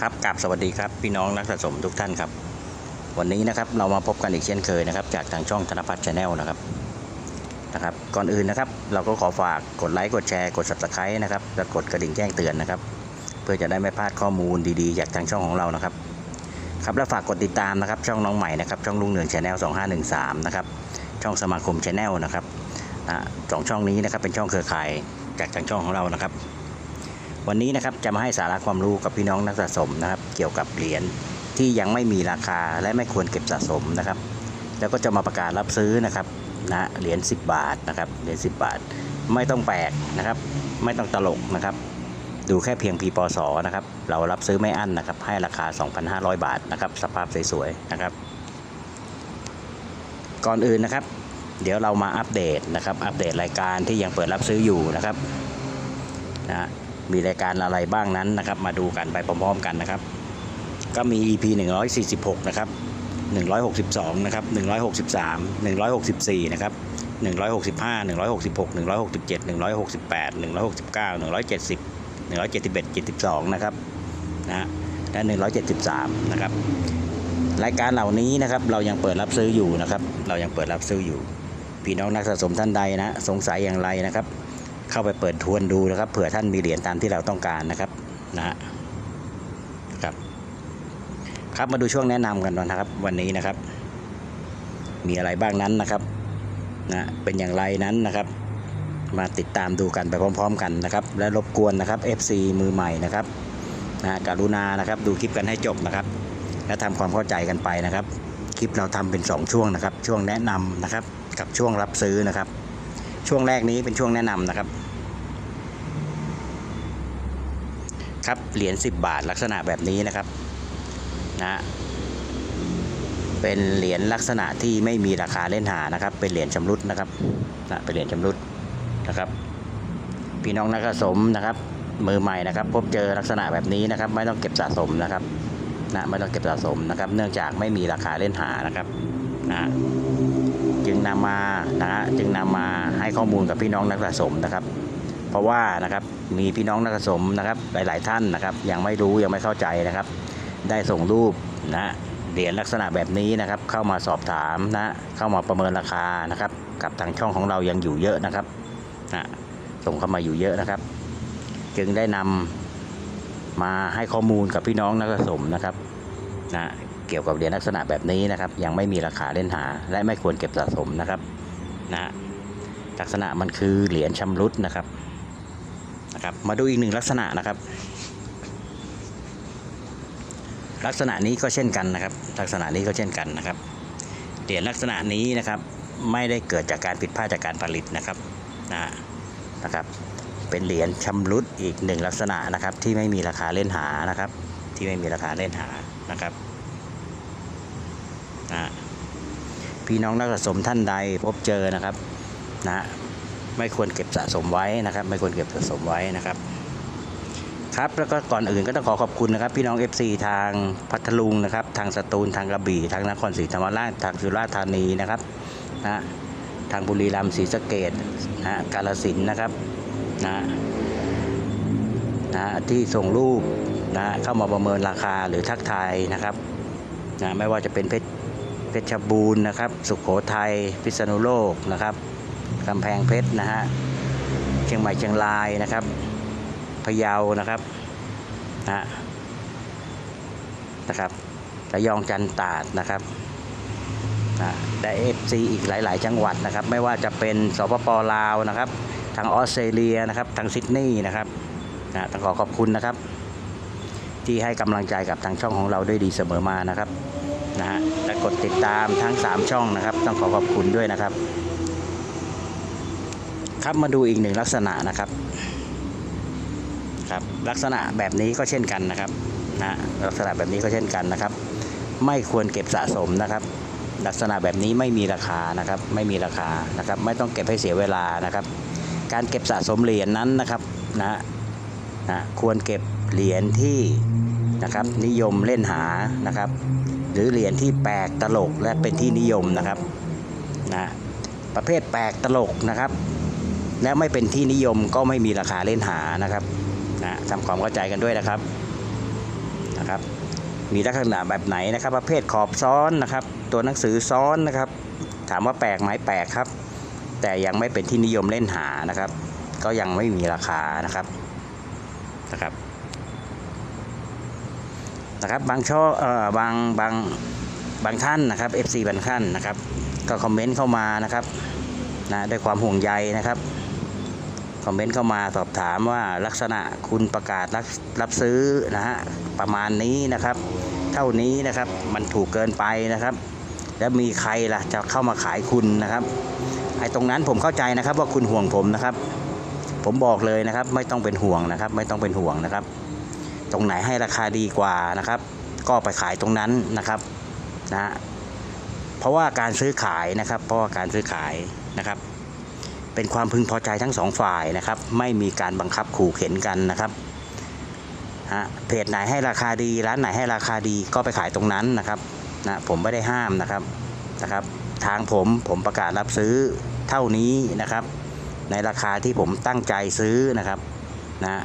ครับกราบสวัสดีครับพี่น้องนักสะสมทุกท่านครับ วันนี้นะครับเรามาพบกันอีกเช่นเคยนะครับ จากทางช่องธนพัฒน์ชาแนลนะครับนะครับ ก่อนอื่นนะครับ เราก็ขอฝากกดไลค์กดแชร์กด subscribe นะครับและกดกระดิ่งแจ้งเตือนนะครับ เพื่อจะได้ไม่พลาดข้อมูลดีๆ จากทางช่องของเรานะครับ ครับและฝากกดติดตามนะครับ ช่องน้องใหม่นะครับช่องลุงเหนืองชาแนล2513นะครับช่องสมาคมชาแนลนะครับสองช่องนี้นะครับเป็นช่องเครือข่ายจากทางช่องของเรานะครับ วันนี้นะครับจะมาให้สาระความรู้กับพี่น้องนักสะสมนะครับ เกี่ยวกับเหรียญที่ยังไม่มีราคาและไม่ควรเก็บสะสมนะครับ แล้วก็จะมาประกาศรับซื้อนะครับนะเหรียญ10 บาทนะครับเหรียญ10 บาท ไม่ต้องแปลกนะครับ ไม่ต้องตลกนะครับ ดูแค่เพียงพีปศนะครับ เรารับซื้อไม่อั้นนะครับ ให้ราคา 2,500 บาทนะครับ สภาพสวยๆนะครับ ก่อนอื่นนะครับ เดี๋ยวเรามาอัปเดตนะครับ อัปเดตรายการที่ยังเปิดรับซื้ออยู่นะครับนะ มีรายการอะไรบ้างนั้นนะครับ มาดูกันไปพร้อมๆกันนะครับ ก็มี EP 146 นะครับ 162 นะครับ 163 164 นะครับ165 166 167 168 169 170 171 72 นะครับนะและ 173 นะครับ รายการเหล่านี้นะครับ เรายังเปิดรับซื้ออยู่นะครับ เรายังเปิดรับซื้ออยู่ พี่น้องนักสะสมท่านใดนะ สงสัยอย่างไรนะครับ เข้าไปเปิดทวนดูนะครับ เผื่อท่านมีเหรียญตามที่เราต้องการนะครับนะฮะครับ ครับมาดูช่วงแนะนำกันนะครับ วันนี้นะครับ มีอะไรบ้างนั้นนะครับนะเป็นอย่างไรนั้นนะครับมาติดตามดูกันไปพร้อม ๆ กันนะครับ และรบกวนนะครับ FC มือใหม่นะครับนะกรุณานะครับดูคลิปกันให้จบนะครับ และทำความเข้าใจกันไปนะครับ คลิปเราทำเป็น 2 ช่วงนะครับ ช่วงแนะนำนะครับ กับช่วงรับซื้อนะครับ ช่วงแรกนี้เป็นช่วงแนะนำนะครับ ครับเหรียญ10 บาทลักษณะแบบนี้นะครับนะเป็นเหรียญลักษณะที่ไม่มีราคาเล่นหานะครับ เป็นเหรียญชำรุดนะครับนะเป็นเหรียญชำรุดนะครับ พี่น้องนักสะสมนะครับ มือใหม่นะครับ พบเจอลักษณะแบบนี้นะครับ ไม่ต้องเก็บสะสมนะครับนะไม่ต้องเก็บสะสมนะครับ เนื่องจากไม่มีราคาเล่นหานะครับนะ จึงนำมานะฮะจึงนำมาให้ข้อมูลกับพี่น้องนักสะสมนะครับ เพราะว่านะครับมีพี่น้องนักสะสมนะครับหลาย ๆ ท่านนะครับ ยังไม่รู้ยังไม่เข้าใจนะครับ ได้ส่งรูปนะเหรียญลักษณะแบบนี้นะครับ เข้ามาสอบถามนะเข้ามาประเมินราคานะครับ กับทางช่องของเรายังอยู่เยอะนะครับนะส่งเข้ามาอยู่เยอะนะครับ จึงได้นำมาให้ข้อมูลกับพี่น้องนักสะสมนะครับนะ เกี่ยวกับเหรียญลักษณะแบบนี้นะครับ ยังไม่มีราคาเล่นหา และไม่ควรเก็บสะสมนะครับนะลักษณะมันคือเหรียญชำรุดนะครับนะครับ มาดูอีกหนึ่งลักษณะนะครับ ลักษณะนี้ก็เช่นกันนะครับ ลักษณะนี้ก็เช่นกันนะครับเหรียญลักษณะนี้นะครับ ไม่ได้เกิดจากการผิดพลาดจากการผลิตนะครับนะนะครับ เป็นเหรียญชำรุดอีกหนึ่งลักษณะนะครับ ที่ไม่มีราคาเล่นหานะครับ ที่ไม่มีราคาเล่นหานะครับ นะพี่น้องนักสะสมท่านใดพบเจอนะครับนะไม่ควรเก็บสะสมไว้นะครับ ไม่ควรเก็บสะสมไว้นะครับครับแล้วก็ก่อนอื่นก็ต้องขอขอบคุณนะครับ พี่น้อง FC ทางพัทลุงนะครับ ทางสตูลทางกระบี่ทางนครศรีธรรมราชทางสุราษฎร์ธานีนะครับนะทางบุรีรัมย์ศรีสะเกดนะกาลสินนะครับนะนะที่ส่งรูปนะเข้ามาประเมินราคาหรือทักทายนะครับนะไม่ว่าจะเป็นเพชร เพชรบูรณ์นะครับ สุขโขทัยพิษณุโลกนะครับกำแพงเพชรนะฮะเชียงใหม่เชียงรายนะครับพะเยานะครับนะนะครับระยองจันตาดนะครับนะได้เอฟซีอีกหลาย ๆ จังหวัดนะครับ ไม่ว่าจะเป็นสปปลาวนะครับ ทางออสเตรเลียนะครับทางซิดนีย์นะครับนะต้องขอขอบคุณนะครับ ที่ให้กำลังใจกับทางช่องของเราด้วยดีเสมอมานะครับ นะฮะและกดติดตามทั้ง 3 ช่องนะครับ ต้องขอขอบคุณด้วยนะครับ ครับมาดูอีกหนึ่งลักษณะนะครับครับลักษณะแบบนี้ก็เช่นกันนะครับนะลักษณะแบบนี้ก็เช่นกันนะครับ ไม่ควรเก็บสะสมนะครับ ลักษณะแบบนี้ไม่มีราคานะครับ ไม่มีราคานะครับ ไม่ต้องเก็บให้เสียเวลานะครับ การเก็บสะสมเหรียญนั้นนะครับนะนะควรเก็บเหรียญที่นะครับนิยมเล่นหานะครับ หรือเหรียญที่แปลกตลกและเป็นที่นิยมนะครับนะประเภทแปลกตลกนะครับ และไม่เป็นที่นิยมก็ไม่มีราคาเล่นหานะครับนะทำความเข้าใจกันด้วยนะครับนะครับ มีลักษณะแบบไหนนะครับ ประเภทขอบซ้อนนะครับ ตัวหนังสือซ้อนนะครับ ถามว่าแปลกไหมแปลกครับ แต่ยังไม่เป็นที่นิยมเล่นหานะครับ ก็ยังไม่มีราคานะครับนะครับ นะครับบางช่อเอ่อบางบางบางท่านนะครับ FC บางท่านนะครับ ก็คอมเมนต์เข้ามานะครับนะด้วยความห่วงใยนะครับคอมเมนต์เข้ามาสอบถามว่าลักษณะคุณประกาศรับรับซื้อนะฮะประมาณนี้นะครับ เท่านี้นะครับมันถูกเกินไปนะครับ แล้วมีใครล่ะจะเข้ามาขายคุณนะครับไอ้ตรงนั้นผมเข้าใจนะครับว่าคุณห่วงผมนะครับ ผมบอกเลยนะครับ ไม่ต้องเป็นห่วงนะครับ ไม่ต้องเป็นห่วงนะครับ ตรงไหนให้ราคาดีกว่านะครับ ก็ไปขายตรงนั้นนะครับนะเพราะว่าการซื้อขายนะครับ เพราะว่าการซื้อขายนะครับ เป็นความพึงพอใจทั้งสองฝ่ายนะครับ ไม่มีการบังคับขู่เข็นกันนะครับฮะเพจไหนให้ราคาดีร้านไหนให้ราคาดีก็ไปขายตรงนั้นนะครับนะผมไม่ได้ห้ามนะครับนะครับ ทางผมผมประกาศรับซื้อเท่านี้นะครับ ในราคาที่ผมตั้งใจซื้อนะครับนะ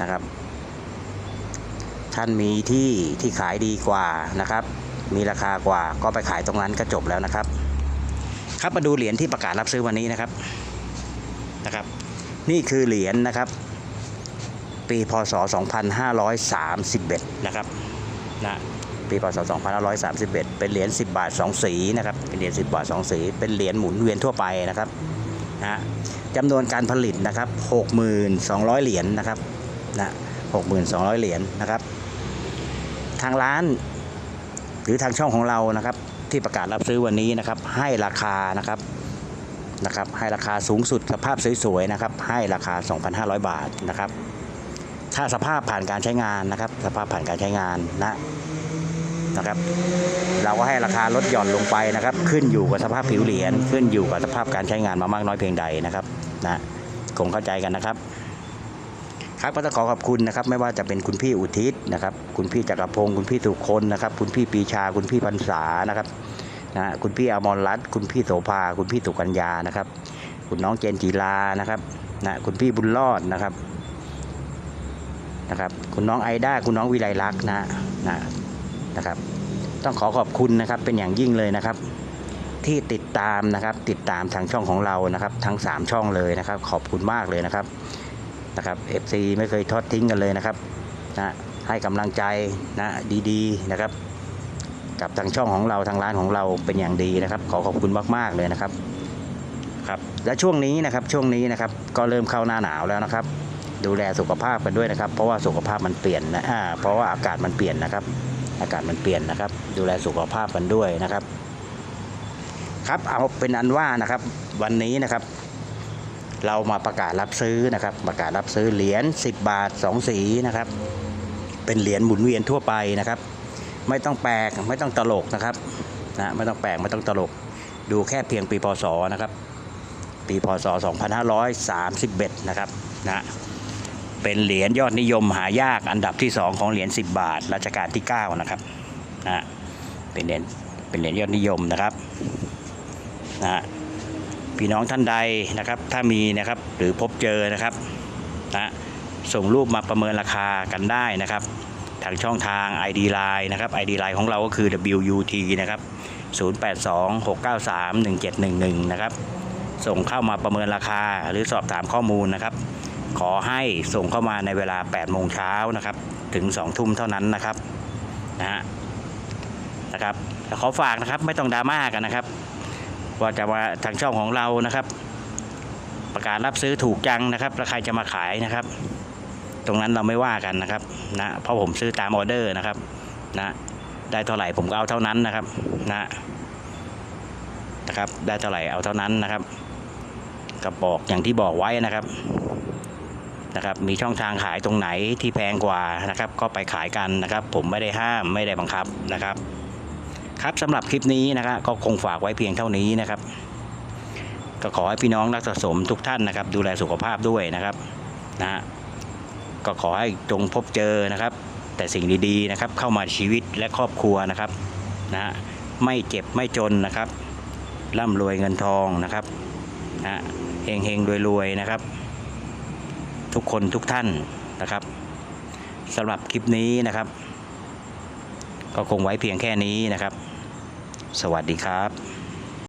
นะครับ ท่านมีที่ที่ขายดีกว่านะครับ มีราคากว่าก็ไปขายตรงนั้นก็จบแล้วนะครับ ครับมาดูเหรียญที่ประกาศรับซื้อวันนี้นะครับนะครับ นี่คือเหรียญนะครับ ปีพศ 2531 นะครับนะปีพศ 2531 เป็นเหรียญ 10 บาท 2 สีนะครับ เป็นเหรียญ 10 บาท 2 สี เป็นเหรียญหมุนเวียนทั่วไปนะครับนะจำนวนการผลิตนะครับ 6,200 เหรียญนะครับนะ6,200 เหรียญนะครับ ทางร้าน หรือทางช่องของเรานะครับ ที่ประกาศรับซื้อวันนี้นะครับ ให้ราคานะครับนะครับ ให้ราคาสูงสุดสภาพสวยๆนะครับ ให้ราคา 2,500 บาทนะครับ ถ้าสภาพผ่านการใช้งานนะครับ สภาพผ่านการใช้งานนะนะครับ เราก็ให้ราคาลดหย่อนลงไปนะครับ ขึ้นอยู่กับสภาพผิวเหรียญขึ้นอยู่กับสภาพการใช้งานมามากน้อยเพียงใดนะครับนะคงเข้าใจกันนะครับ ครับก็ต้องขอขอบคุณนะครับ ไม่ว่าจะเป็นคุณพี่อุทิศนะครับ คุณพี่จักรพงศ์คุณพี่สุคนนะครับ คุณพี่ปีชาคุณพี่พันษานะครับนะคุณพี่อมรรัตน์คุณพี่โสภาคุณพี่สุกัญญานะครับ คุณน้องเจนจีลานะครับนะคุณพี่บุญรอดนะครับนะครับ คุณน้องไอด้าคุณน้องวิไลลักษณ์นะนะนะครับ ต้องขอขอบคุณนะครับเป็นอย่างยิ่งเลยนะครับ ที่ติดตามนะครับ ติดตามทางช่องของเรานะครับ ทั้ง 3 ช่องเลยนะครับ ขอบคุณมากเลยนะครับ นะครับ FC ไม่เคยทอดทิ้งกันเลยนะครับนะให้กำลังใจนะดีๆนะครับ กับทางช่องของเราทางร้านของเราเป็นอย่างดีนะครับ ขอขอบคุณมากๆเลยนะครับครับและช่วงนี้นะครับช่วงนี้นะครับก็เริ่มเข้าหน้าหนาวแล้วนะครับ ดูแลสุขภาพกันด้วยนะครับ เพราะว่าสุขภาพมันเปลี่ยนนะอ่าเพราะว่าอากาศมันเปลี่ยนนะครับ อากาศมันเปลี่ยนนะครับ ดูแลสุขภาพกันด้วยนะครับ ครับเอาเป็นอันว่านะครับ วันนี้นะครับ เรามาประกาศรับซื้อนะครับ ประกาศรับซื้อเหรียญ10 บาท 2 สีนะครับ เป็นเหรียญหมุนเวียนทั่วไปนะครับ ไม่ต้องแปลกไม่ต้องตลกนะครับนะไม่ต้องแปลกไม่ต้องตลก ดูแค่เพียงปีพศนะครับ ปีพศ 2531 นะครับนะเป็นเหรียญยอดนิยมหายากอันดับที่ 2 ของเหรียญ10 บาทรัชกาลที่ 9 นะครับนะเป็นเหรียญเป็นเหรียญยอดนิยมนะครับนะ พี่น้องท่านใดนะครับ ถ้ามีนะครับหรือพบเจอนะครับนะส่งรูปมาประเมินราคากันได้นะครับ ทางช่องทาง ID Line นะครับ ID Line ของเราก็คือ WUT นะครับ 0826931711 นะครับ ส่งเข้ามาประเมินราคาหรือสอบถามข้อมูลนะครับ ขอให้ส่งเข้ามาในเวลา 8 โมงเช้านะครับ ถึง 2 ทุ่มเท่านั้นนะครับนะฮะนะครับขอฝากนะครับไม่ต้องดราม่ากันนะครับ ว่าจะมาทางช่องของเรานะครับ ประกาศรับซื้อถูกจังนะครับแล้วใครจะมาขายนะครับ ตรงนั้นเราไม่ว่ากันนะครับนะเพราะผมซื้อตามออเดอร์นะครับนะได้เท่าไหร่ผมก็เอาเท่านั้นนะครับนะนะครับ ได้เท่าไหร่เอาเท่านั้นนะครับก็บอกอย่างที่บอกไว้นะครับนะครับ มีช่องทางขายตรงไหนที่แพงกว่านะครับ ก็ไปขายกันนะครับ ผมไม่ได้ห้ามไม่ได้บังคับนะครับ ครับสำหรับคลิปนี้นะครับก็คงฝากไว้เพียงเท่านี้นะครับ ก็ขอให้พี่น้องนักสะสมทุกท่านนะครับ ดูแลสุขภาพด้วยนะครับนะฮะก็ขอให้จงพบเจอนะครับ แต่สิ่งดีๆนะครับ เข้ามาชีวิตและครอบครัวนะครับนะฮะไม่เจ็บไม่จนนะครับร่ำรวยเงินทองนะครับนะเฮงเฮงรวยรวยๆนะครับ ทุกคนทุกท่านนะครับสำหรับคลิปนี้นะครับ ก็คงไว้เพียงแค่นี้นะครับ สวัสดีครับ